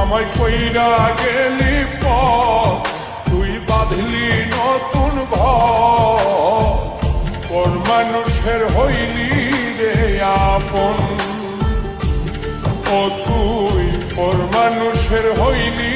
আমায় কইরা গেলি প তুই বাঁধলি নতুন ঘর। কোন মানুষের হইলি রে আপন? ও তুই পর মানুষের হইলি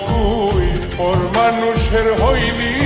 তুই পর মানুষের হইলি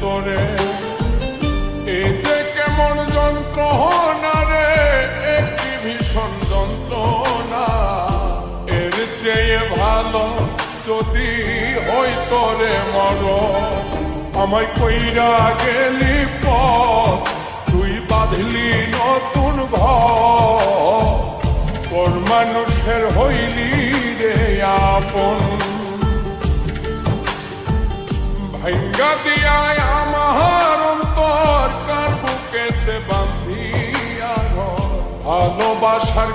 তোরে। এই যে কেমন যন্ত্রণা রে, একটি ভীষণ যন্ত্রণা। এর চেয়ে ভালো যদি হই তোরে মর আমায় কইরা গেলি পথ, তুই বাঁধলি নতুন ঘর। ভাঙ্গা দিয়ায় আমার অন্তর কার বুকেতে বান্ধিয়া ভালোবাসার